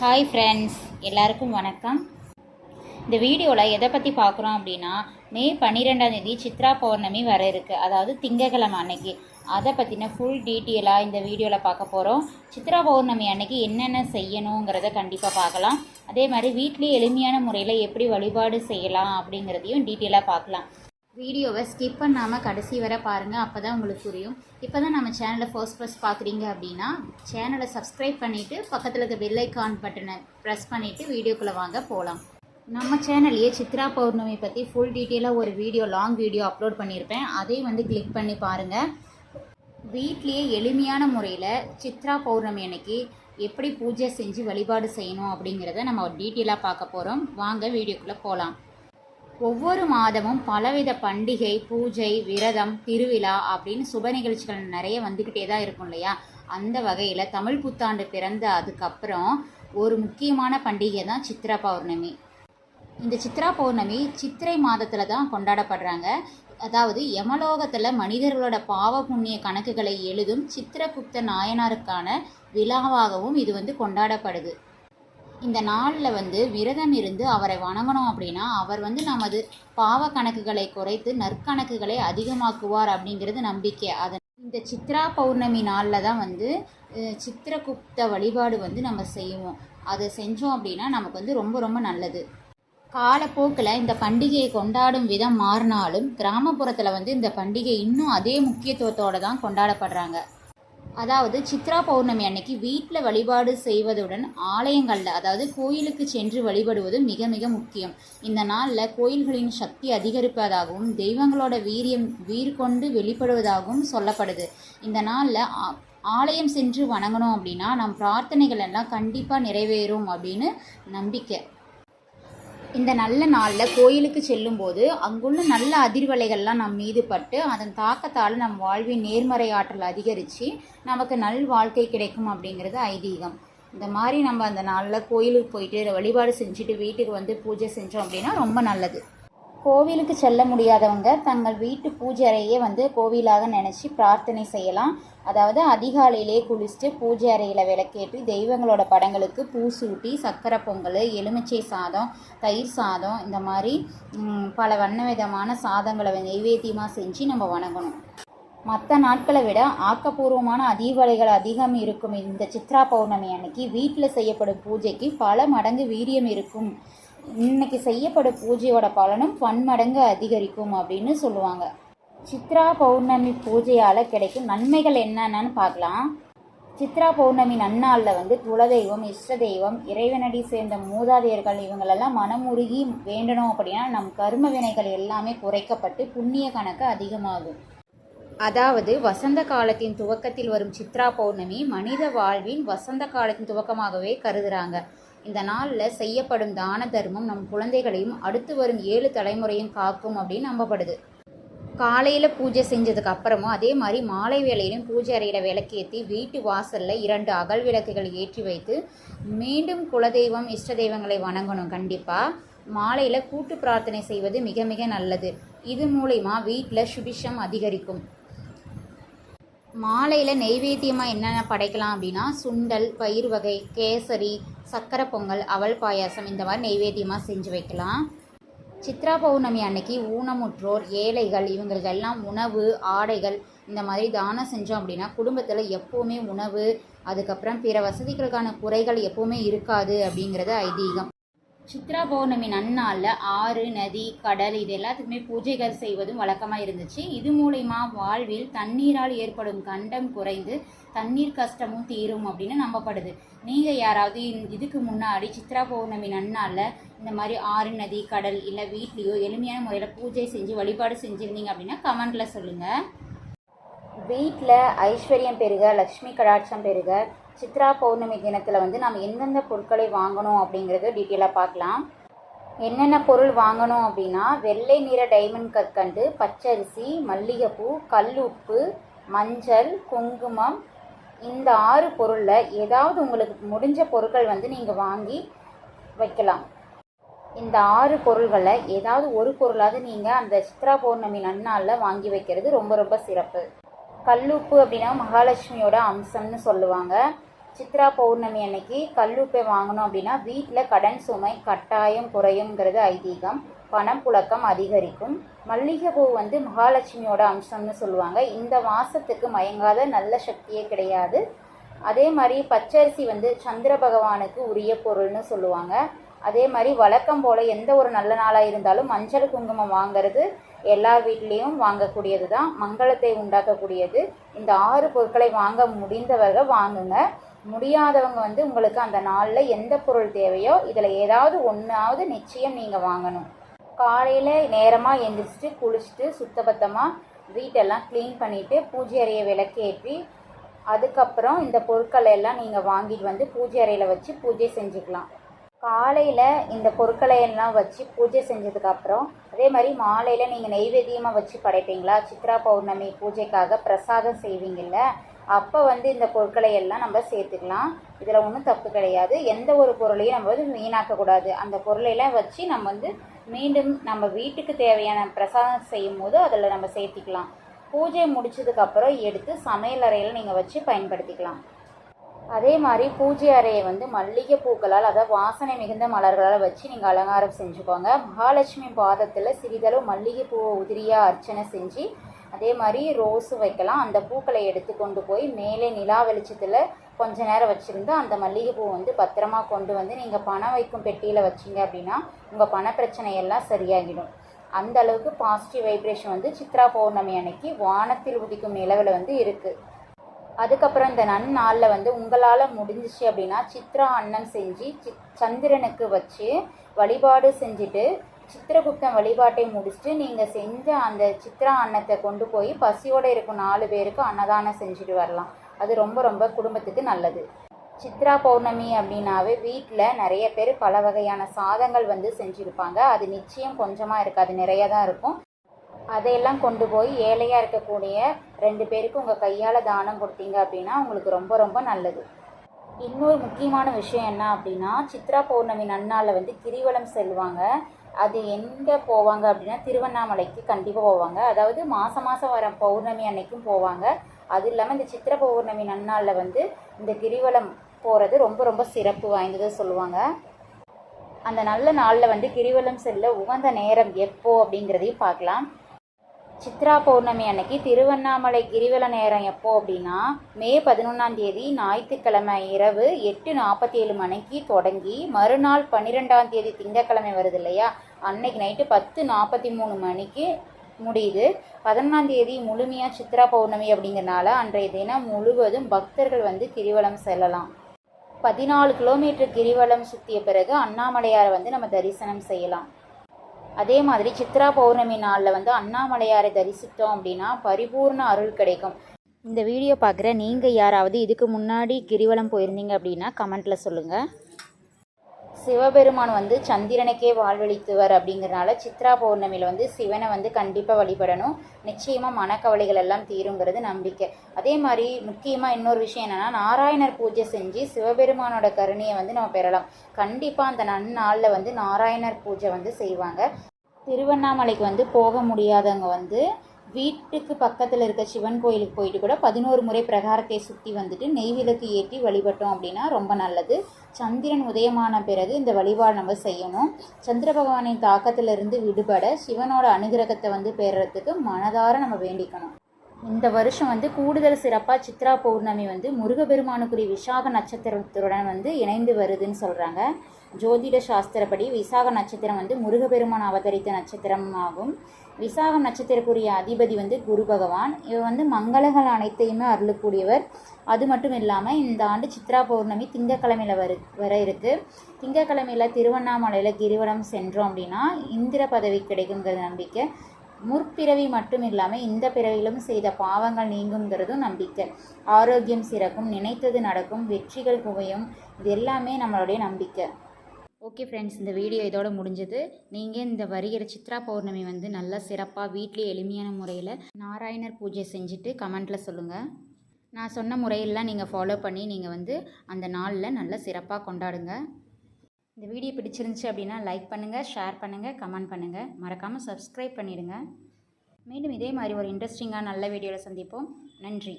Hi friends எல்லாருக்கும் வணக்கம். இந்த வீடியோவில் எதை பற்றி பார்க்குறோம் அப்படின்னா மே பன்னிரெண்டாம் தேதி சித்ரா பௌர்ணமி வர இருக்குது அதாவது திங்கக்கிழமை அன்னைக்கு. அதை பற்றின ஃபுல் டீட்டெயிலாக இந்த வீடியோவில் பார்க்க போகிறோம் சித்ரா பௌர்ணமி அன்னைக்கு என்னென்ன செய்யணுங்கிறத கண்டிப்பாக பார்க்கலாம். அதே மாதிரி வீட்லேயே எளிமையான முறையில் எப்படி வழிபாடு செய்யலாம் அப்படிங்கிறதையும் டீட்டெயிலாக பார்க்கலாம். வீடியோவை ஸ்கிப் பண்ணாமல் கடைசி வரை பாருங்கள் அப்போ தான் உங்களுக்கு புரியும். இப்போ தான் நம்ம சேனலை ஃபர்ஸ்ட் ஃபர்ஸ்ட் பார்க்குறீங்க அப்படின்னா சேனலை சப்ஸ்கிரைப் பண்ணிவிட்டு பக்கத்தில் இருக்க பெல் பட்டனை ப்ரெஸ் பண்ணிவிட்டு வீடியோக்குள்ளே வாங்க போகலாம் நம்ம சேனல்லையே சித்ரா பௌர்ணமி பற்றி ஃபுல் டீட்டெயிலாக ஒரு வீடியோ லாங் வீடியோ அப்லோட் பண்ணியிருப்பேன் அதையும் வந்து கிளிக் பண்ணி பாருங்கள் வீட்லேயே எளிமையான முறையில் சித்ரா பௌர்ணமி அன்னைக்கு எப்படி பூஜை செஞ்சு வழிபாடு செய்யணும் அப்படிங்கிறத நம்ம டீட்டெயிலாக பார்க்க போகிறோம் வாங்க வீடியோக்குள்ளே போகலாம் ஒவ்வொரு மாதமும் பலவித பண்டிகை பூஜை விரதம் திருவிழா அப்படின்னு சுப நிகழ்ச்சிகள் நிறைய வந்துக்கிட்டே தான் இருக்கும் இல்லையா? அந்த வகையில் தமிழ் புத்தாண்டு பிறந்த அதுக்கப்புறம் ஒரு முக்கியமான பண்டிகை தான் சித்ரா பௌர்ணமி. இந்த சித்ரா பௌர்ணமி சித்திரை மாதத்தில் தான் கொண்டாடப்படுறாங்க. அதாவது யமலோகத்தில் மனிதர்களோட பாவ புண்ணிய கணக்குகளை எழுதும் சித்திரகுப்த நாயனாருக்கான விழாவாகவும் இது வந்து கொண்டாடப்படுது. இந்த நாளில் வந்து விரதம் இருந்து அவரை வணங்கணும் அப்படின்னா அவர் வந்து நமது பாவ கணக்குகளை குறைத்து நற்கணக்குகளை அதிகமாக்குவார் அப்படிங்கிறது நம்பிக்கை. அதன் இந்த சித்ரா பௌர்ணமி நாளில் தான் வந்து சித்திரகுப்த வழிபாடு வந்து நம்ம செய்வோம். அதை செஞ்சோம் அப்படின்னா நமக்கு வந்து ரொம்ப ரொம்ப நல்லது. காலப்போக்கில் இந்த பண்டிகையை கொண்டாடும் விதம் மாறினாலும் கிராமப்புறத்தில் வந்து இந்த பண்டிகை இன்னும் அதே முக்கியத்துவத்தோடு தான் கொண்டாடப்படுறாங்க. அதாவது சித்ரா பௌர்ணமி அன்னைக்கு வீட்டில் வழிபாடு செய்வதுடன் ஆலயங்களில் அதாவது கோயிலுக்கு சென்று வழிபடுவது மிக மிக முக்கியம். இந்த நாளில் கோயில்களின் சக்தி அதிகரிப்பதாகவும் தெய்வங்களோட வீரியம் வீர் கொண்டு வெளிப்படுவதாகவும் சொல்லப்படுது. இந்த நாளில் ஆ- ஆலயம் சென்று வணங்கணும் அப்படின்னா நம் பிரார்த்தனைகள் எல்லாம் கண்டிப்பாக நிறைவேறும் அப்படின்னு நம்பிக்கை. இந்த நல்ல நாளில் கோயிலுக்கு செல்லும்போது அங்குள்ள நல்ல அதிர்வலைகள்லாம் நம் மீது பட்டு அதன் தாக்கத்தால் நம் வாழ்வின் நேர்மறை ஆற்றல் அதிகரித்து நமக்கு நல் வாழ்க்கை கிடைக்கும் அப்படிங்கிறது ஐதீகம். இந்த மாதிரி நம்ம அந்த நாளில் கோயிலுக்கு போயிட்டு வழிபாடு செஞ்சுட்டு வீட்டுக்கு வந்து பூஜை செஞ்சோம் அப்படின்னா ரொம்ப நல்லது. கோவிலுக்கு செல்ல முடியாதவங்க தங்கள் வீட்டு பூஜை அறையே வந்து கோவிலாக நினச்சி பிரார்த்தனை செய்யலாம். அதாவது அதிகாலையிலே குளிச்சுட்டு பூஜை அறையில் விளக்கேற்றி தெய்வங்களோட படங்களுக்கு பூ சூட்டி சக்கரை பொங்கல் எலுமிச்சை சாதம் தயிர் சாதம் இந்த மாதிரி பல வண்ண விதமான சாதங்களை நைவேத்தியமாக செஞ்சு நம்ம வணங்கணும். மற்ற நாட்களை விட ஆக்கப்பூர்வமான அதிர்வலைகள் அதிகம் இருக்கும் இந்த சித்ரா பௌர்ணமி அன்னைக்கு வீட்டில் செய்யப்படும் பூஜைக்கு பல மடங்கு வீரியம் இருக்கும். இன்னைக்கு செய்யப்படும் பூஜையோட பலனும் பன்மடங்கு அதிகரிக்கும் அப்படின்னு சொல்லுவாங்க. சித்ரா பௌர்ணமி பூஜையால் கிடைக்கும் நன்மைகள் என்னென்னு பார்க்கலாம். சித்ரா பௌர்ணமி நன்னாளில் வந்து குலதெய்வம் இஷ்ட தெய்வம் இறைவனடி சேர்ந்த மூதாதையர்கள் இவங்களெல்லாம் மனமுருகி வேண்டணும் அப்படின்னா நம் கர்ம வினைகள் எல்லாமே குறைக்கப்பட்டு புண்ணிய கணக்கு அதிகமாகும். அதாவது வசந்த காலத்தின் துவக்கத்தில் வரும் சித்ரா பௌர்ணமி மனித வாழ்வின் வசந்த காலத்தின் துவக்கமாகவே கருதுறாங்க. இந்த நாளில் செய்யப்படும் தான தர்மம் நம் குழந்தைகளையும் அடுத்து வரும் ஏழு தலைமுறையும் காக்கும் அப்படின்னு நம்பப்படுது. காலையில் பூஜை செஞ்சதுக்கு அப்புறமும் அதே மாதிரி மாலை வேளையிலும் பூஜை அறையில் விளக்கேற்றி வீட்டு வாசலில் இரண்டு அகல் விளக்குகள் ஏற்றி வைத்து மீண்டும் குலதெய்வம் இஷ்ட தெய்வங்களை வணங்கணும் கண்டிப்பாக மாலையில் கூட்டு பிரார்த்தனை செய்வது மிக மிக நல்லது. இது மூலயமா வீட்டில் சுபிஷம் அதிகரிக்கும். மாலையில் நெய்வேத்தியமாக என்னென்ன படைக்கலாம் அப்படின்னா சுண்டல் பயிர் வகை கேசரி சக்கரை பொங்கல் அவல் பாயாசம் இந்த மாதிரி நெய்வேத்தியமாக செஞ்சு வைக்கலாம். சித்ரா பௌர்ணமி அன்னைக்கு ஊனமுற்றோர் ஏழைகள் இவங்களுக்கெல்லாம் உணவு ஆடைகள் இந்த மாதிரி தானம் செஞ்சோம் அப்படின்னா குடும்பத்தில் எப்போவுமே உணவு அதுக்கப்புறம் பிற வசதிகளுக்கான குறைகள் எப்போவுமே இருக்காது அப்படிங்கிறது ஐதீகம். சித்ரா பௌர்ணமி நன்னாளில் ஆறு நதி கடல் இது எல்லாத்துக்குமே பூஜைகள் செய்வதும் வழக்கமாக இருந்துச்சு. இது மூலயமா வாழ்வில் தண்ணீரால் ஏற்படும் கண்டம் குறைந்து தண்ணீர் கஷ்டமும் தீரும் அப்படின்னு நம்பப்படுது. நீங்கள் யாராவது இதுக்கு முன்னாடி சித்ரா பௌர்ணமி நன்னாளில் இந்த மாதிரி ஆறு நதி கடல் இல்லை வீட்லேயோ எளிமையான முறையில் பூஜை செஞ்சு வழிபாடு செஞ்சுருந்தீங்க அப்படின்னா கமெண்டில் சொல்லுங்கள் வீட்டில் ஐஸ்வர்யம் பெருக லக்ஷ்மி கடாட்சம் பெருக சித்ரா பௌர்ணமி தினத்தில் வந்து நம்ம எந்தெந்த பொருட்களை வாங்கணும் அப்படிங்கிறத டீட்டெயிலாக பார்க்கலாம். என்னென்ன பொருள் வாங்கணும் அப்படின்னா வெள்ளை நிற டைமண்ட் கற்கண்டு பச்சரிசி மல்லிகைப்பூ கல் உப்பு மஞ்சள் குங்குமம். இந்த ஆறு பொருளில் ஏதாவது உங்களுக்கு முடிஞ்ச பொருட்கள் வந்து நீங்கள் வாங்கி வைக்கலாம். இந்த ஆறு பொருள்களை ஏதாவது ஒரு பொருளாவது நீங்கள் அந்த சித்ரா பௌர்ணமி நன்னாளில் வாங்கி வைக்கிறது ரொம்ப ரொம்ப சிறப்பு. கல்லுப்பு அப்படின்னா மகாலட்சுமியோட அம்சம்னு சொல்லுவாங்க. சித்ரா பௌர்ணமி அன்னைக்கு கல்லுப்பை வாங்கணும் அப்படின்னா வீட்டில் கடன் சுமை கட்டாயம் குறையுங்கிறது ஐதீகம். பணம் புழக்கம் அதிகரிக்கும். மல்லிகைப்பூ வந்து மகாலட்சுமியோட அம்சம்னு சொல்லுவாங்க. இந்த மாதத்துக்கு மயங்காத நல்ல சக்தியே கிடையாது. அதே மாதிரி பச்சரிசி வந்து சந்திர பகவானுக்கு உரிய பொருள்னு சொல்லுவாங்க. அதே மாதிரி வழக்கம் போல் எந்த ஒரு நல்ல நாளாக இருந்தாலும் மஞ்சள் குங்குமம் வாங்கிறது எல்லார் வீட்லேயும் வாங்கக்கூடியது தான் மங்களத்தை உண்டாக்கக்கூடியது. இந்த ஆறு பொருட்களை வாங்க முடிந்தவர்கள் வாங்குங்க. முடியாதவங்க வந்து உங்களுக்கு அந்த நாளில் எந்த பொருள் தேவையோ இதில் ஏதாவது ஒன்றாவது நிச்சயம் நீங்கள் வாங்கணும். காலையில் நேரமாக எந்திரிச்சிட்டு குளிச்சுட்டு சுத்தபத்தமாக வீட்டெல்லாம் க்ளீன் பண்ணிவிட்டு பூஜை அறையை விளக்கேற்றி அதுக்கப்புறம் இந்த பொருட்களை எல்லாம் நீங்கள் வாங்கிட்டு வந்து பூஜை அறையில் வச்சு பூஜை செஞ்சுக்கலாம். காலையில் இந்த பொருட்களை எல்லாம் வச்சு பூஜை செஞ்சதுக்கப்புறம் அதே மாதிரி மாலையில் நீங்கள் நெய்வேத்தியமாக வச்சு படைப்பீங்களா? சித்ரா பௌர்ணமி பூஜைக்காக பிரசாதம் செய்வீங்கள்ல அப்போ வந்து இந்த பொருட்களை எல்லாம் நம்ம சேர்த்துக்கலாம். இதில் ஒன்றும் தப்பு கிடையாது. எந்த ஒரு பொருளையும் நம்ம வந்து வீணாக்கக்கூடாது அந்த பொருளையெல்லாம் வச்சு நம்ம வந்து மீண்டும் நம்ம வீட்டுக்கு தேவையான பிரசாதம் செய்யும் போது அதில் நம்ம சேர்த்திக்கலாம். பூஜை முடிச்சதுக்கப்புறம் எடுத்து சமையல் அறையில் நீங்கள் வச்சு பயன்படுத்திக்கலாம். அதே மாதிரி பூஜை அறையை வந்து மல்லிகை பூக்களால் அதாவது வாசனை மிகுந்த மலர்களால் வச்சு நீங்கள் அலங்காரம் செஞ்சுக்கோங்க. மகாலட்சுமி பாதத்தில் சிறிதளவு மல்லிகை பூவை உதிரியாக அர்ச்சனை செஞ்சு அதே மாதிரி ரோஸு வைக்கலாம். அந்த பூக்களை எடுத்து கொண்டு போய் மேலே நிலா வெளிச்சத்தில் கொஞ்ச நேரம் வச்சுருந்து அந்த மல்லிகைப்பூ வந்து பத்திரமா கொண்டு வந்து நீங்கள் பணம் வைக்கும் பெட்டியில் வச்சிங்க அப்படின்னா உங்கள் பண பிரச்சனையெல்லாம் சரியாகிடும். அந்த அளவுக்கு பாசிட்டிவ் வைப்ரேஷன் வந்து சித்ரா பௌர்ணமி அன்னைக்கு வானத்தில் உதிக்கும் நிலவில் வந்து இருக்குது அதுக்கப்புறம் இந்த நன்னாளில் வந்து உங்களால் முடிஞ்சிச்சு அப்படின்னா சித்ரா அன்னம் செஞ்சு சி சந்திரனுக்கு வச்சு வழிபாடு செஞ்சுட்டு சித்திரகுப்த வழிபாட்டை முடிச்சுட்டு நீங்கள் செஞ்ச அந்த சித்ரா அன்னத்தை கொண்டு போய் பசியோடு இருக்கும் நாலு பேருக்கு அன்னதானம் செஞ்சுட்டு வரலாம். அது ரொம்ப ரொம்ப குடும்பத்துக்கு நல்லது. சித்ரா பௌர்ணமி அப்படின்னாவே வீட்டில் நிறைய பேர் பல வகையான சாதங்கள் வந்து செஞ்சுருப்பாங்க. அது நிச்சயம் கொஞ்சமாக இருக்காது நிறைய தான் இருக்கும். அதையெல்லாம் கொண்டு போய் ஏழையாக இருக்கக்கூடிய ரெண்டு பேருக்கு உங்கள் கையால் தானம் கொடுத்தீங்க அப்படின்னா உங்களுக்கு ரொம்ப ரொம்ப நல்லது. இன்னொரு முக்கியமான விஷயம் என்ன அப்படின்னா சித்ரா பௌர்ணமி நன்னாளில் வந்து கிரிவலம் செல்வாங்க. அது எங்கே போவாங்க அப்படின்னா திருவண்ணாமலைக்கு கண்டிப்பாக போவாங்க. அதாவது மாதம் மாதம் வர பௌர்ணமி அன்னைக்கும் போவாங்க. அது இல்லாமல் இந்த சித்திர பௌர்ணமி நன்னாளில் வந்து இந்த கிரிவலம் போகிறது ரொம்ப ரொம்ப சிறப்பு வாய்ந்தது சொல்லுவாங்க. அந்த நல்ல நாளில் வந்து கிரிவலம் செல்ல உகந்த நேரம் எப்போ அப்படிங்கிறதையும் பார்க்கலாம். சித்ரா பௌர்ணமி அன்னைக்கு திருவண்ணாமலை கிரிவல நேரம் எப்போ அப்படின்னா மே பதினொன்றாம் தேதி ஞாயிற்றுக்கிழமை இரவு எட்டு நாற்பத்தி ஏழு மணிக்கு தொடங்கி மறுநாள் பன்னிரெண்டாம் தேதி திங்கக்கிழமை வருது இல்லையா? அன்னைக்கு நைட்டு பத்து நாற்பத்தி மூணு மணிக்கு முடியுது. பதினொன்றாம் தேதி முழுமையாக சித்ரா பௌர்ணமி அப்படிங்கிறனால அன்றைய தினம் முழுவதும் பக்தர்கள் வந்து கிரிவலம் செல்லலாம். பதினாலு கிலோமீட்டர் கிரிவலம் சுற்றிய பிறகு அண்ணாமலையாரை வந்து நம்ம தரிசனம் செய்யலாம். அதே மாதிரி சித்ரா பௌர்ணமி நாளில் வந்து அண்ணாமலையாரை தரிசித்தோம் அப்படின்னா பரிபூர்ண அருள் கிடைக்கும். இந்த வீடியோ பார்க்குற நீங்கள் யாராவது இதுக்கு முன்னாடி கிரிவலம் போயிருந்தீங்க அப்படின்னா கமெண்ட்டில் சொல்லுங்கள் சிவபெருமான் வந்து சந்திரனுக்கே வாழ்வழித்துவர் அப்படிங்கிறனால சித்ரா பௌர்ணமியில் வந்து சிவனை வந்து கண்டிப்பாக வழிபடணும். நிச்சயமாக மனக்கவலைகள் எல்லாம் தீருங்கிறது நம்பிக்கை. அதே மாதிரி முக்கியமாக இன்னொரு விஷயம் என்னென்னா நாராயணர் பூஜை செஞ்சு சிவபெருமானோட கருணையை வந்து நம்ம பெறலாம். கண்டிப்பாக அந்த நன்னாளில் வந்து நாராயணர் பூஜை வந்து செய்வாங்க. திருவண்ணாமலைக்கு வந்து போக முடியாதவங்க வந்து வீட்டுக்கு பக்கத்தில் இருக்க சிவன் கோயிலுக்கு போயிட்டு கூட பதினோரு முறை பிரகாரத்தை சுற்றி வந்துட்டு நெய் விளக்கு ஏற்றி வழிபட்டோம் அப்படின்னா ரொம்ப நல்லது. சந்திரன் உதயமான பிறகு இந்த வழிபாடு நம்ம செய்யணும். சந்திர பகவானின் தாக்கத்திலிருந்து விடுபட சிவனோட அனுகிரகத்தை வந்து பெறுறதுக்கு மனதார நம்ம வேண்டிக்கணும். இந்த வருஷம் வந்து கூடுதல் சிறப்பாக சித்ரா பௌர்ணமி வந்து முருகபெருமானுக்குரிய விசாக நட்சத்திரத்துடன் வந்து இணைந்து வருதுன்னு சொல்கிறாங்க ஜோதிட சாஸ்திரப்படி விசாக நட்சத்திரம் வந்து முருகபெருமான் அவதரித்த நட்சத்திரம் ஆகும் விசாக நட்சத்திரக்குரிய அதிபதி வந்து குரு பகவான். இவர் வந்து மங்களங்கள் அனைத்தையுமே அருளக்கூடியவர். அது மட்டும் இல்லாமல் இந்த ஆண்டு சித்ரா பௌர்ணமி திங்கக்கிழமையில் வரு வர இருக்குது திங்கக்கிழமையில் திருவண்ணாமலையில் கிரிவலம் சென்றோம் அப்படின்னா இந்திர பதவி கிடைக்குங்கிற நம்பிக்கை. முற்பிறவி மட்டும் இல்லாமல் இந்த பிறவிலும் செய்த பாவங்கள் நீங்குங்கிறதும் நம்பிக்கை. ஆரோக்கியம் சிறக்கும் நினைத்தது நடக்கும் வெற்றிகள் குவையும் இது எல்லாமே நம்மளுடைய நம்பிக்கை. ஓகே ஃப்ரெண்ட்ஸ் இந்த வீடியோ இதோட முடிஞ்சது. நீங்கள் இந்த வருகிற சித்ரா பௌர்ணமி வந்து நல்லா சிறப்பாக வீட்லேயே எளிமையான முறையில் நாராயணர் பூஜை செஞ்சுட்டு கமெண்ட்டில் சொல்லுங்கள் நான் சொன்ன முறையெல்லாம் நீங்கள் ஃபாலோ பண்ணி நீங்கள் வந்து அந்த நாளில் நல்லா சிறப்பாக கொண்டாடுங்க. இந்த வீடியோ பிடிச்சிருந்துச்சு அப்படின்னா லைக் பண்ணுங்கள் ஷேர் பண்ணுங்கள் கமெண்ட் பண்ணுங்கள் மறக்காமல் சப்ஸ்கிரைப் பண்ணிடுங்க. மீண்டும் இதே மாதிரி ஒரு இன்ட்ரெஸ்டிங்காக நல்ல வீடியோவில் சந்திப்போம். நன்றி.